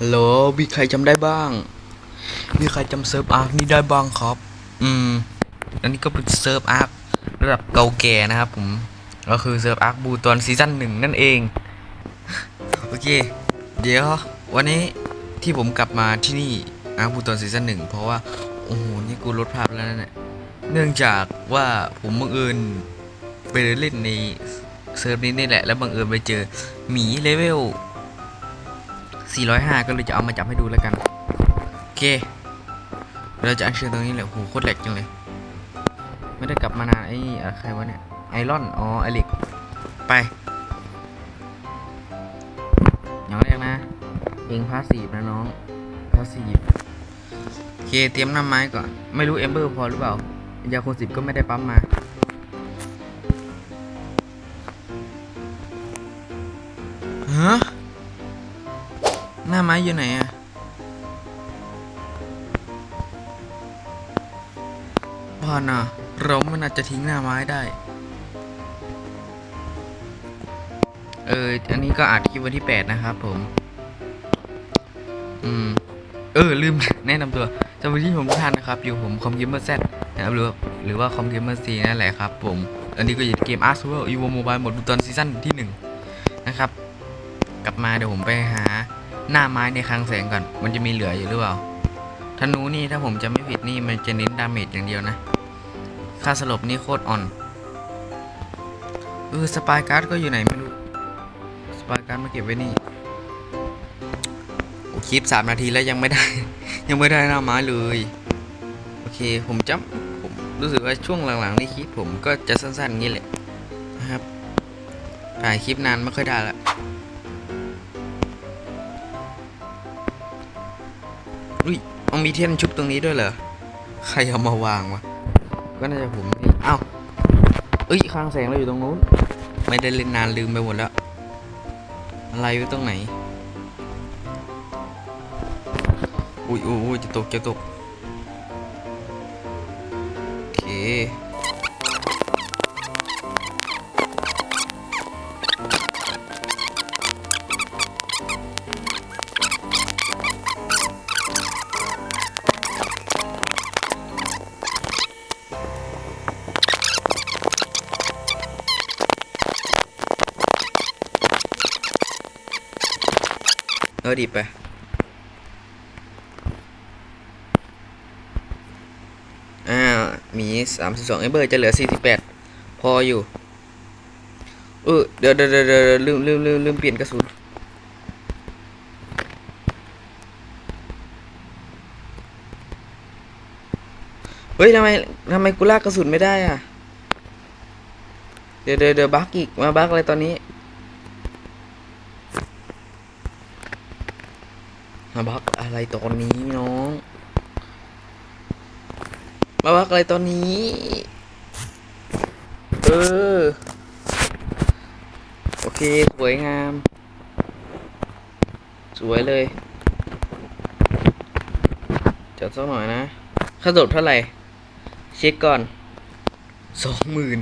ฮัลโหลมีใครจำได้บ้าง มีใครจำเซิร์ฟอาร์คนี้ได้บ้างครับ อืม อันนี้ก็เป็นเซิร์ฟอาร์คระดับเก่าแก่นะครับผม ก็คือเซิร์ฟอาร์คบูตอนซีซั่นหนึ่งนั่นเอง โอเค เดี๋ยว วันนี้ที่ผมกลับมาที่นี่อาร์คบูตอนซีซั่นหนึ่งเพราะว่า โอ้โห นี่กูลดภาพแล้วนะเนี่ย เนื่องจากว่าผมบังเอิญไปเดินเล่นในเซิร์ฟนี้นี่แหละ แล้วบังเอิญไปเจอหมีเลเวล 405 ก็เลยจะเอามาจับให้ดูแล้วกัน โอเค เราจะอัญเชิญตรงนี้แหละโหโคตรแหลกจังเลย ไม่ได้กลับมานานไอ้อะใครวะเนี่ย ไอรอน อ๋อ ไอเหล็ก ไป อย่างแรกนะ เองพาสีฟนะน้องพาสีฟโอเค เตรียมน้ำไม้ก่อน ไม่รู้เอมเบอร์พอหรือเปล่ายาคูสิบก็ไม่ได้ปั๊มมา อยู่ไหนอะบ้าน่ะเราไม่น่าจะทิ้งหน้าไม้ได้ เออ อันนี้ก็อัดคลิปวันที่8นะครับผม อืม เออ ลืม แนะนำตัวสวัสดีผมทุกท่านนะครับ อยู่ผมคอมเกมเมอร์แซนะครับหรือว่าหรือว่าคอมเกมเมอร์ซีนั่นแหละครับผม อันนี้ก็อยู่เกมอาร์ซูเวอร์อีโวโมบายหมดดูตอนซีซั่นที่1นะครับ กลับมาเดี๋ยวผมไปหา หน้าไม้ในคลังแสงก่อน มันจะมีเหลืออยู่หรือเปล่าธนูนี่ถ้าผมจะไม่ผิดนี่มันจะเน้นดาเมจอย่างเดียวนะ ค่าสลบนี่โคตรอ่อนเออสปายการ์ดก็อยู่ไหนไม่รู้ สปายการ์ดมาเก็บไว้นี่โอ้คลิปสามนาทีแล้วยังไม่ได้ ยังไม่ได้หน้าไม้เลย โอเคผมจำผมรู้สึกว่าช่วงหลังๆนี่คลิปผมก็จะสั้นๆงนี้แหละนะครับถ่ายคลิปนานไม่ค่อยได้ละ อุ้ยมันมีเทียนชุบตรงนี้ด้วยเหรอ ใครเอามาวางวะ ก็น่าจะผมนี่อ้าวเอ้ยข้างแสงเราอยู่ตรงนู้น ไม่ได้เล่นนานลืมไปหมดแล้ว อะไรอยู่ตรงไหน อุ้ยอุ้ยจะตกจะตก ออดีไปอ่ามีสามสิบสองเอเบอร์จะเหลือสี่สิบแปดพออยู่ เออเดี๋ยวเดี๋ยวเดี๋ยวเดี๋ยวลืมลืมลืมลืมเปลี่ยนกระสุนเฮ้ยทำไมทำไมกูลากกระสุนไม่ได้อะ เดี๋ยวเดี๋ยวเดี๋ยวบักอีก มาบักอะไรตอนนี้ มาบักอะไรตอนนี้น้อง มาบักอะไรตอนนี้ เออ โอเค สวยงาม สวยเลย จัดสักหน่อยนะค่าโดดเท่าไหร่ เช็คก่อน สองหมื่น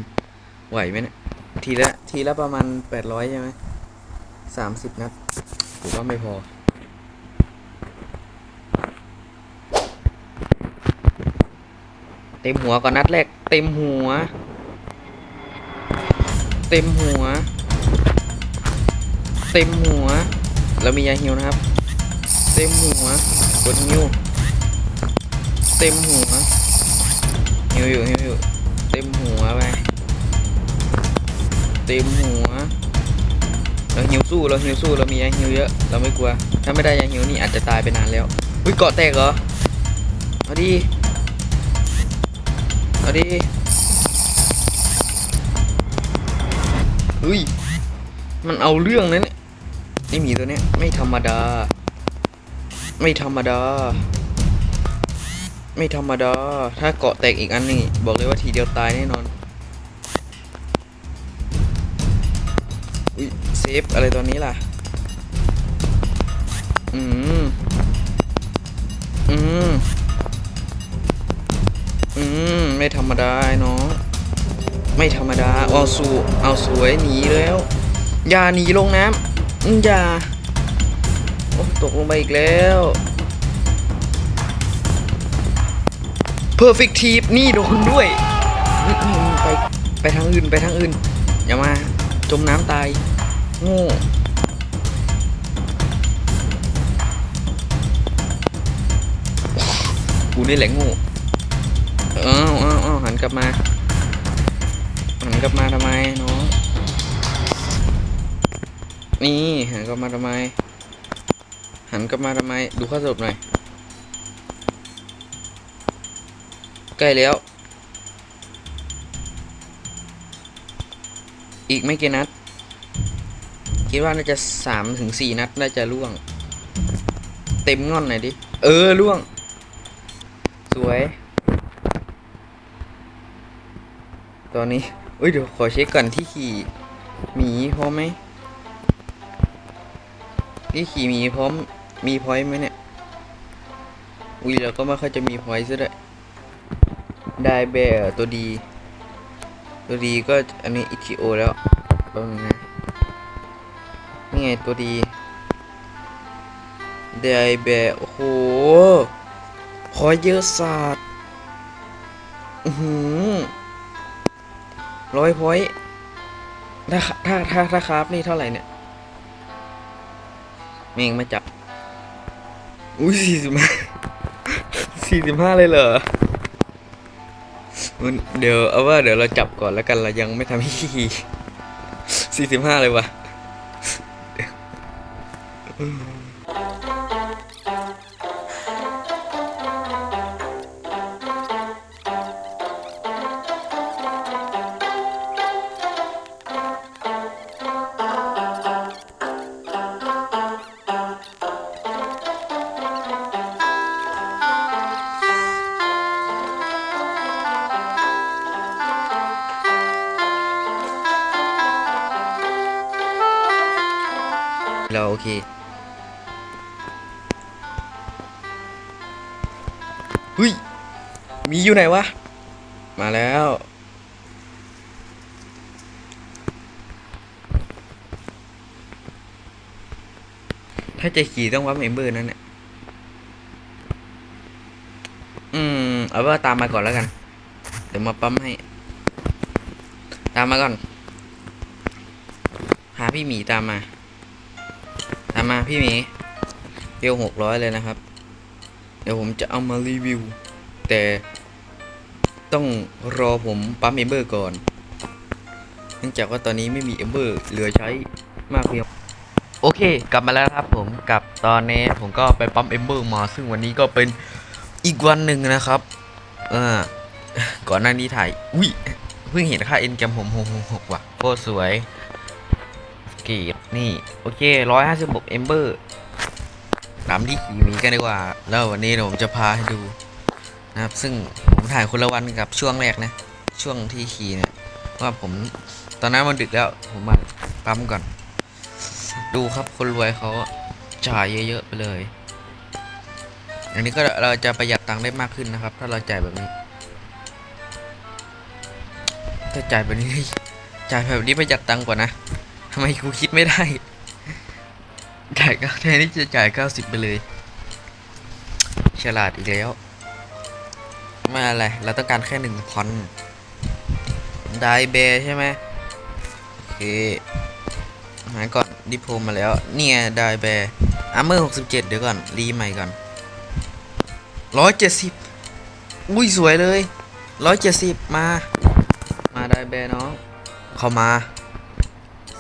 ไหวไหมเนะี่ยทีละ ทีละประมาณแปดร้อยใช่ไหมสามสิบนัดผมว่าไม่พอ เต็มหัวก่อนนัดแรก เต็มหัว เต็มหัว เต็มหัวแล้วมียาฮิวนะครับ เต็มหัวกดฮิวเต็มหัวฮิวอยู่ฮิวอยู่เต็มหัวไปเต็มหัวเราฮิวสู้เราฮิวสู้เรามียาฮิวเยอะเราไม่กลัว ถ้าไม่ได้ยาฮิวนี่อาจจะตายไปนานแล้วอุ้ยเกาะแตกเหรอเอาดี เอาดิเฮ้ย มันเอาเรื่องนะเนี่ยไอหมีตัวเนี้ยไม่ธรรมดา ไม่ธรรมดา ไม่ธรรมดา ถ้าเกาะแตกอีกอันนี่บอกเลยว่าทีเดียวตายแน่นอนอุ้ยเซฟอะไรตอนนี้ล่ะ อืม อืม อืม ไม่ธรรมดาไอ้น้องไม่ธรรมดาเอาสูเอาสวยหนีแล้วอย่าหนีลงน้ำอืมอย่าโอ้ตกลงไปอีกแล้ว perfect team นี่โดนด้วยนี่ไปไปทางอื่นไปทางอื่น อย่ามาจมน้ำตายโง่กูนี่แหละโง่ กลับมาหันกลับมาทำไมน้องนี่หันกลับมาทำไม หันกลับมาทำไม ดูข้อสรุปหน่อยใกล้แล้ว อีกไม่กี่นัด คิดว่าน่าจะสามถึงสี่นัด น่าจะล่วง เต็มง่อนหน่อยดิ เออล่วง สวย ตอนนี้เอ้ยเดี๋ยวขอเช็คก่อนที่ขี่หมีพร้อมไหมที่ขี่หมีพร้อมมีพอยต์ไหมเนี่ยอุ้ยเราก็ไม่ค่อยจะมีพอยต์ซะด้วยได้แบร์ตัวดี ตัวดีก็อันนี้อิทิโอแล้วตรงนะนี่ไงตัวดีได้แบร์โอ้โหพอยเยอะสัสอือหือ ร้อยพอยต์ถ้าถ้าถ้าถ้าคราฟนี่เท่าไหร่เนี่ยเมงมาจับ อุ้ยสี่สิบห้าสี่สิบห้าเลยเหรอ เดี๋ยวเอาว่าเดี๋ยวเราจับก่อนแล้วกันเรายังไม่ทำให้ขี่สี่สิบห้าเลยวะ เค เฮ้ย มีอยู่ไหนวะ มาแล้ว ถ้าจะขี่ต้องวัดเมมเบอร์นั่นแหละอืม เอาว่าตามมาก่อนแล้วกัน เดี๋ยวมาปั๊มให้ ตามมาก่อน หาพี่หมีตามมา มาพี่หมีเดียวหกร้อยเลยนะครับ เดี๋ยวผมจะเอามารีวิว แต่ต้องรอผมปั๊มเอมเบอร์ก่อน เนื่องจากว่าตอนนี้ไม่มีเอมเบอร์เหลือใช้มากเพียงโอเค กลับมาแล้วครับผมกับตอนนี้ผมก็ไปปั๊มเอมเบอร์มา ซึ่งวันนี้ก็เป็นอีกวันหนึ่งนะครับเออก่อนหน้านี้ถ่ายอุ้ยเพิ่งเห็นค่าเอ็นแกมผมหกหกหกว่ะโคตรสวย เกรดนี่ โอเคร้อยห้าสิบหกเอมเบอร์ตามที่ขี่มีกันดีกว่า แล้ววันนี้เดี๋ยวผมจะพาให้ดูนะครับ ซึ่งผมถ่ายคนละวันกับช่วงแรกนะ ช่วงที่ขี่เนี่ยว่าผมตอนนั้นมันดึกแล้วผมมาปั๊มก่อน ดูครับคนรวยเขาจ่ายเยอะๆไปเลย อันนี้ก็เราจะประหยัดตังค์ได้มากขึ้นนะครับ ถ้าเราจ่ายแบบนี้ถ้าจ่ายแบบนี้จ่ายแบบนี้ประหยัดตังค์กว่านะ ทำไมกูคิดไม่ได้จ่ายก็แทนที่จะจ่ายเก้าสิบไปเลย ฉลาดอีกแล้วไม่อะไรเราต้องการแค่หนึ่งพอนไดเบรใช่ไหมโอเคหาก่อนดิโพมาแล้ว เนี่ยไดเบรอาร์เมอร์หกสิบเจ็ดเดี๋ยวก่อน รีใหม่ก่อนร้อยเจ็ดสิบอุ้ยสวยเลยร้อยเจ็ดสิบมา มาไดเบรน้อง เข้ามา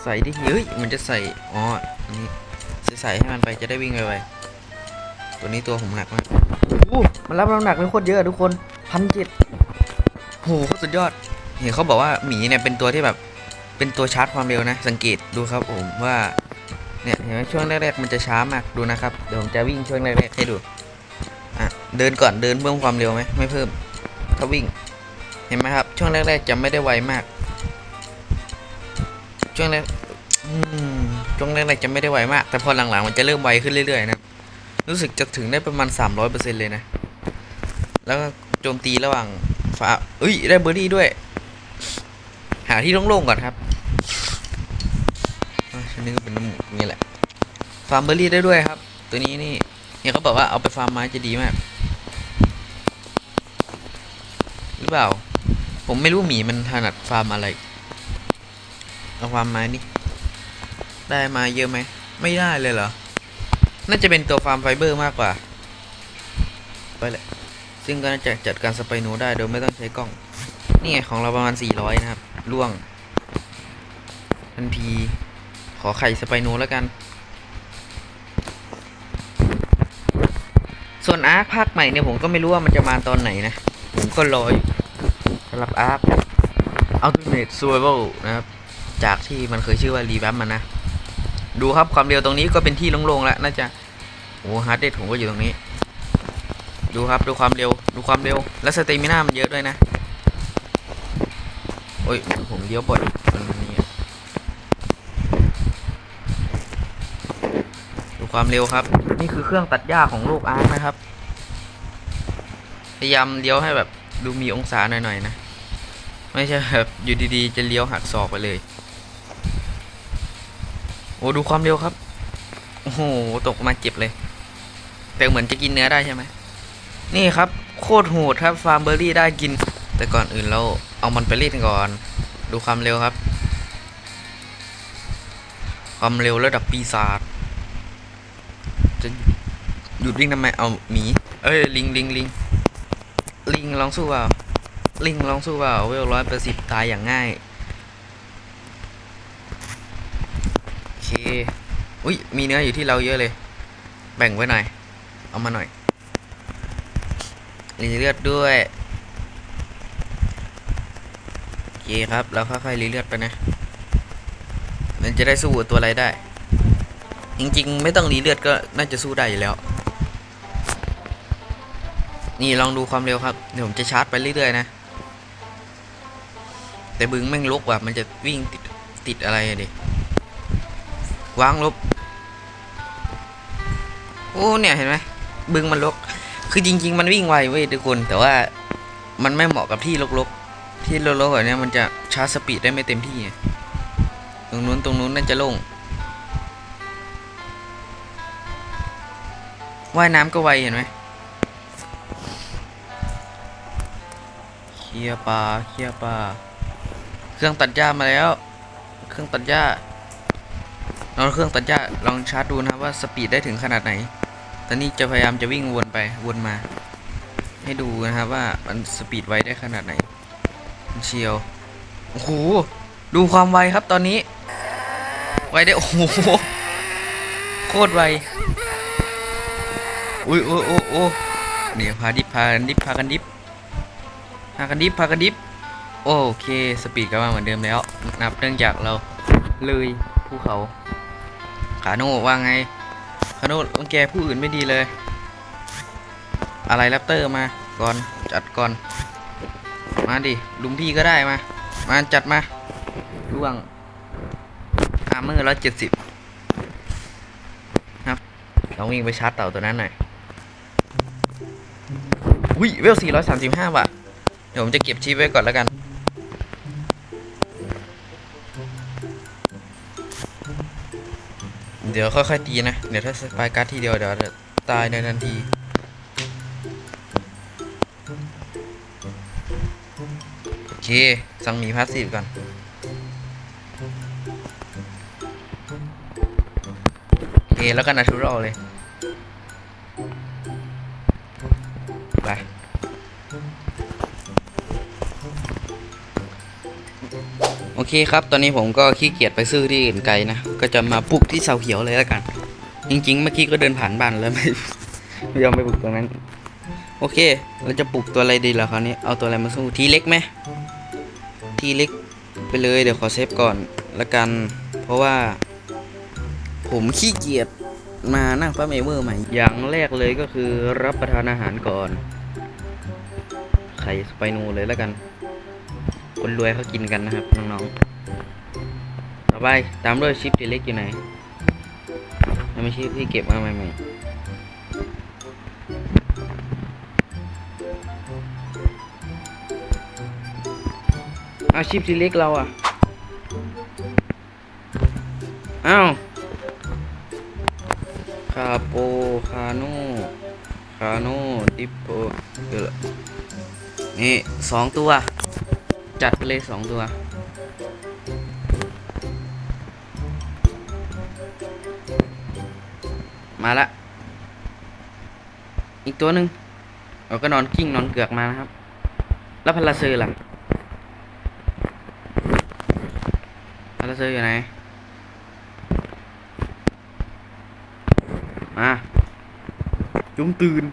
ใส่ดิเฮ้ยมันจะใส่อ๋ออันนี้ใส่ใส่ให้มันไปจะได้วิ่งไวๆตัวนี้ตัวผมหนักมากโอ้มันรับน้ำหนักไม่โคตรเยอะทุกคนพันเจ็ดโหโคตรสุดยอด เห็นเขาบอกว่าหมีเนี่ยเป็นตัวที่แบบเป็นตัวชาร์จความเร็วนะ สังเกตดูครับผมว่าเนี่ยเห็นไหมช่วงแรกๆมันจะช้ามากดูนะครับเดี๋ยวผมจะวิ่งช่วงแรกๆให้ดูอะเดินก่อนเดินเพิ่มความเร็วไหมไม่เพิ่มถ้าวิ่งเห็นไหมครับช่วงแรกๆจะไม่ได้ไวมาก ช่วงแรกช่วงแรกๆจะไม่ได้ไวมาก แต่พอหลังๆมันจะเริ่มไวขึ้นเรื่อยๆนะรู้สึกจะถึงได้ประมาณ 300%เลยนะ แล้วก็โจมตีระหว่างฟ้าเอ้ย ได้เบอร์ดี้ด้วย หาที่โล่งๆก่อนครับอันนี้ก็เป็นน้ำหมูนี่แหละ ฟาร์มเบอร์รี่ได้ด้วยครับตตัวนี้นี่เนี่ยเขาบอกว่าเอาไปฟาร์มไม้จะดีมาก หรือเปล่า ผมไม่รู้หมีมันถนัดฟาร์มอะไร เอาฟามไม้นี่ได้มาเยอะไหม ไม่ได้เลยเหรอ น่าจะเป็นตัวฟาร์มไฟเบอร์มากกว่า ไปเลย ซึ่งก็น่าจะจัดการสไปโนได้โดยไม่ต้องใช้กล้อง นี่ไงของเราประมาณ 400 นะครับ ล่วง ทันที ขอไข่สไปโนแล้วกัน ส่วนอาร์คภาคใหม่เนี่ยผมก็ไม่รู้ว่ามันจะมาตอนไหนนะ ผมก็รออยู่สำหรับอาร์ค Ultimate Survival นะครับ จากที่มันเคยชื่อว่ารีแวมมันนะ ดูครับความเร็วตรงนี้ก็เป็นที่โล่งๆแล้วน่าจะโอ้ฮาร์ดเดผมก็อยู่ตรงนี้ ดูครับดูความเร็วดูความเร็ว และสเตมิน่ามันเยอะด้วยนะโอ้ยผมเลี้ยวบ่อยมันนี่ดูความเร็วครับ นี่คือเครื่องตัดหญ้าของโลกอาร์นะครับ พยายามเลี้ยวให้แบบดูมีองศาหน่อยๆนะ ไม่ใช่แบบอยู่ดีๆ จะเลี้ยวหักศอกไปเลย อ้ดูความเร็วครับ โอ้โห ตกมาเจ็บเลย แต่เหมือนจะกินเนื้อได้ใช่ไหม นี่ครับ โคตรโหดครับฟาร์มเบอร์รี่ได้กิน แต่ก่อนอื่นเราเอามันไปเล่นก่อน ดูความเร็วครับ ความเร็วระดับปีศาจ จะหยุดวิ่งทำไม เอาหมี เอ้ย ลิงลิงลิงลิงลองสู้เปล่าลิงลองสู้เปล่าเวลร้อยเปอระสิบตายอย่างง่าย โอ เค อุ้ยมีเนื้ออยู่ที่เราเยอะเลย แบ่งไว้หน่อย เอามาหน่อยรีเลือดด้วยโอเคครับแล้วค่อยๆรีเลือดไปนะ มันจะได้สู้ตัวอะไรได้ จริงๆ ไม่ต้องรีเลือดก็น่าจะสู้ได้อยู่แล้ว นี่ลองดูความเร็วครับเดี๋ยวผมจะชาร์จไปเรื่อยๆนะ แต่บึงแม่งลุกว่ะมันจะวิ่งติดติดอะไรอะดิ วางลบโอ้เนี่ยเห็นไหมบึงมันลก คือจริง ๆ มันวิ่งไวเว้ยทุกคน แต่ว่ามันไม่เหมาะกับที่ลกๆ ที่ลกๆแบบเนี้ยมันจะชาร์จสปีดได้ไม่เต็มที่ ตรงนู้นตรงนู้นน่าจะโล่งว่ายน้ำก็ไวเห็นไหมเคลียปลาเคลียปลาเครื่องตัดหญ้ามาแล้ว เครื่องตัดหญ้า ลองเครื่องตัดหญ้าลองชาร์จดูนะว่าสปีดได้ถึงขนาดไหน ตอนนี้จะพยายามจะวิ่งวนไปวนมา ให้ดูนะครับว่ามันสปีดไวได้ขนาดไหนเชียว โอ้โห ดูความไวครับตอนนี้ ไวได้ โอ้โห โคตรไว อุ้ยโอ้โอ้โอ้เดี๋ยวพาดิพากันดิพากันดิฟพากันดิฟพากันดิฟโอเค สปีดก็มาเหมือนเดิมแล้ว นับเนื่องจากเราเลยภูเขา ขาโน่ว่าไงคาโนดรังแกผู้อื่นไม่ดีเลย อะไรแรปเตอร์มาก่อนจัดก่อน มาดิลุงพี่ก็ได้มา มาจัดมาล่วงอาร์เมอร์ร้อยเจ็ดสิบครับลองวิ่งไปชาร์จเต่าตัวนั้นหน่อยอุ้ยเวลสี่ร้อยสามสิบห้าบาทเดี๋ยวผมจะเก็บชีพไว้ก่อนแล้วกัน เดี๋ยวค่อยๆตีนะ เดี๋ยวถ้าสปายการ์ดทีเดียวเดี๋ยวตายในทันทีโอเค สั่งหมีพาสซีฟก่อนโอเคแล้วก็นาทูรัลเลย ไป โอเคครับ ตอนนี้ผมก็ขี้เกียจไปซื้อที่อื่นไกลนะ ก็จะมาปลูกที่เสาเขียวเลยแล้วกัน จริง ๆ เมื่อกี้ก็เดินผ่านบ้านแล้วไม่ไม่ยอมไปปลูกตรงนั้น โอเค เราจะปลูกตัวอะไรดีล่ะคราวนี้ เอาตัวอะไรมาสู้ทีเล็กไหมทีเล็กไปเลยเดี๋ยวขอเซฟก่อนละกัน เพราะว่า ผมขี้เกียจมานั่งปั๊มเอเวอร์ใหม่ อย่างแรกเลยก็คือรับประทานอาหารก่อน ไข่สไปนูเลยแล้วกัน คนรวยเขากินกันนะครับน้องๆ ต่อไปตามด้วยชิปทีเล็กอยู่ไหนยังไม่ชิปที่เก็บมาใหม่ๆอาชิปทีเล็กเราอะ อ้าวคาโปคาโนคาโนติปโปเออนี่สองตัว จัดไปเลยสองตัว มาละ อีกตัวหนึ่งเราก็นอนกิ้งนอนเกือกมานะครับ แล้วพลาเซอร์ล่ะพลาเซอร์อยู่ไหน มา จุ้มตื่น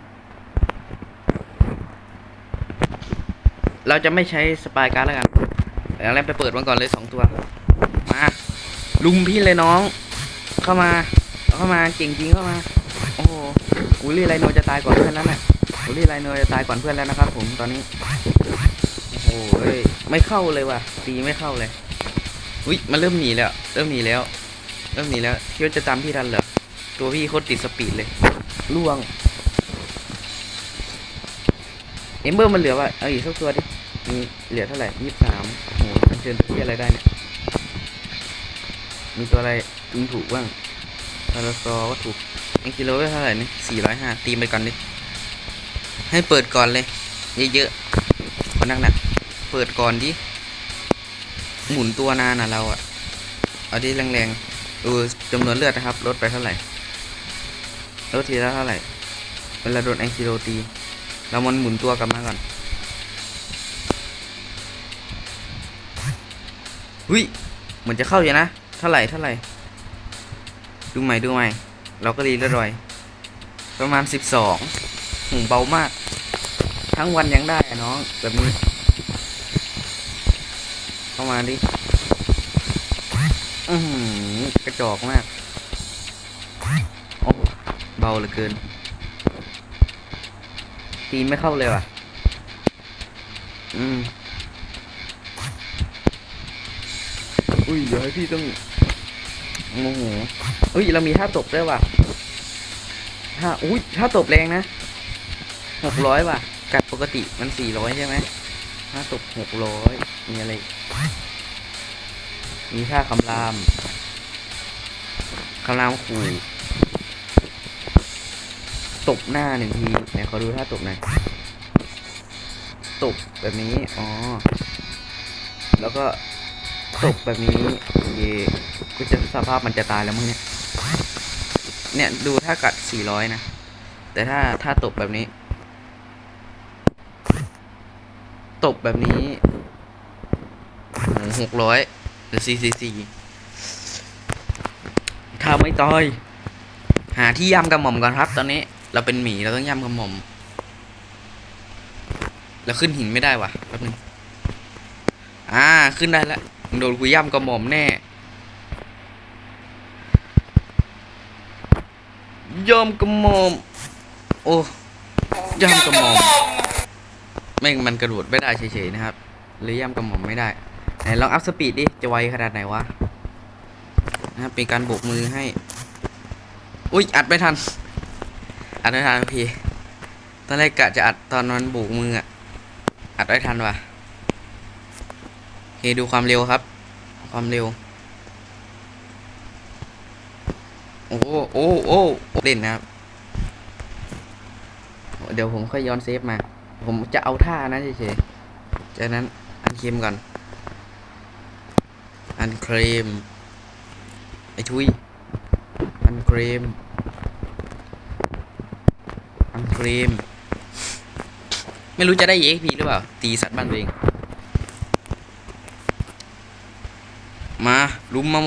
เราจะไม่ใช้สปายการ์ดแล้วกันเดี๋ยวเราไปเปิดมันก่อนเลยสองตัวมาลุมพี่เลยน้อง เข้ามา เข้ามาเก่งจริงเข้ามา โอ้โหอูลี่ไรโนจะตายก่อนเพื่อนแล้วน่ะอูลี่ไรโนจะตายก่อนเพื่อนแล้วนะครับ ผมตอนนี้โอ้โหเอ้ยไม่เข้าเลยว่ะตีไม่เข้าเลยอุ้ยมันเริ่มหนีแล้ว เริ่มหนีแล้ว เริ่มหนีแล้วคิดว่าจะจำพี่ทันเหรอตัวพี่โคตรติดสปีดเลยล่วงเอมเบอร์มันเหลือว่าเอาอีกสักตัวดิ มีเหลือเท่าไหร่ยี่สิบสามโอ้โหมันเชิญที่อะไรได้เนี่ย มีตัวอะไรยิงถูกบ้างพาราซอก็ถูกเอ็งกิโลได้เท่าไหร่นี่สี่ร้อยห้าตีไปก่อนดิ ให้เปิดก่อนเลย เยอะๆคนนักหนักๆเปิดก่อนดิ หมุนตัวนานอะเราอะ เอาดิแรงๆดูจำนวนเลือดนะครับ ลดไปเท่าไหร่ ลดทีละเท่าไหร่ เวลาโดนแองกิโลตี เรามันหมุนตัวกลับมาก่อน หุยเหมือนจะเข้าอยู่นะ เท่าไหร่เท่าไหร่ ดูใหม่ดูใหม่ เราก็รีเรื่อยประมาณสิบสองหูเบามาก ทั้งวันยังได้อะน้อง แบบนี้ เข้ามาดิ อือหือกระจอกมากโอ้เบาเหลือเกิน ตีไม่เข้าเลยว่ะ อืม อุ้ยเดี๋ยวให้พี่ต้องโมโหอุ้ยเรามีท่าตบด้วยว่ะท่าอุ้ยท่าตบแรงนะหกร้อยว่ะจากปกติมันสี่ร้อยใช่ไหมท่าตบหกร้อยมีอะไร มีท่าคำรามคำรามขู่ตบหน้าหนึ่งทีไหนขอดูท่าตบหน่อยตบแบบนี้ อ๋อ แล้วก็ ตบแบบนี้เย่กูจะสภาพมันจะตายแล้วมั้งเนี่ย เนี่ยดูถ้ากัดสี่ร้อยนะ แต่ถ้าถ้าตบแบบนี้ตบแบบนี้หกร้อยหรือสี่สี่สี่ถ้าไม่ตายหาที่ย่ำกระหม่อมก่อนครับ ตอนนี้ เราเป็นหมีเราต้องย่ำกระหม่อมเราขึ้นหินไม่ได้ว่ะแป๊บนึงอ่า ขึ้นได้แล้ว โดนกูย่ำกระหม่อมแน่ย่ำกระหม่อม โอ้ย่ำกระหม่อมแม่งมันกระโดดไม่ได้เฉยๆนะครับเลยย่ำกระหม่อมไม่ได้ ไหนลองอัพสปีดดิ จะไวขนาดไหนวะนะครับเป็นการโบกมือให้ อุ้ยอัดไม่ทัน อัดไม่ทันพี่ ตอนแรกกะจะอัดตอนมันโบกมืออะอัดไม่ทันว่ะ เคดูความเร็วครับ ความเร็ว โอ้โอ้โอ้เล่นนะครับ เดี๋ยวผมค่อยย้อนเซฟมา ผมจะเอาท่านะเฉยๆจากนั้นอันเคมก่อน อันเคลมไอ้ทุย อันเคลมอันเคลมไม่รู้จะได้ EXP หรือเปล่า ตีสัตว์บ้านตัวเอง มา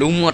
ลุมมา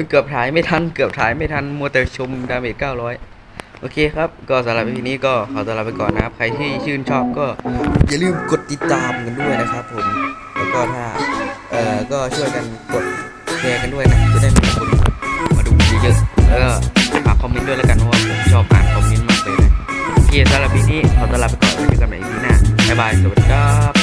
อเกือบถ่ายไม่ทัน เกือบถ่ายไม่ทัน มัวแต่ชมดาเมจเก้าร้อยโอเคครับ ก็สำหรับวิดีนี้ก็ขอตัวลาไปก่อนนะครับ ใครที่ชื่นชอบก็อย่าลืมกดติดตามกันด้วยนะครับผม แล้วก็ถ้า เอ่อ ก็ช่วยกันกดแชร์กันด้วยนะ จะได้มีคนมาดูเยอะๆ แล้วก็ฝากคอมเมนต์ด้วยแล้วกันเพราะว่าผมชอบอ่านคอมเมนต์มากเลยนะ โอเคสำหรับวิดีนี้ขอตัวลาไปก่อนไว้วเจอกันใหม่ EP หน้า บ๊ายบาย สวัสดีครับ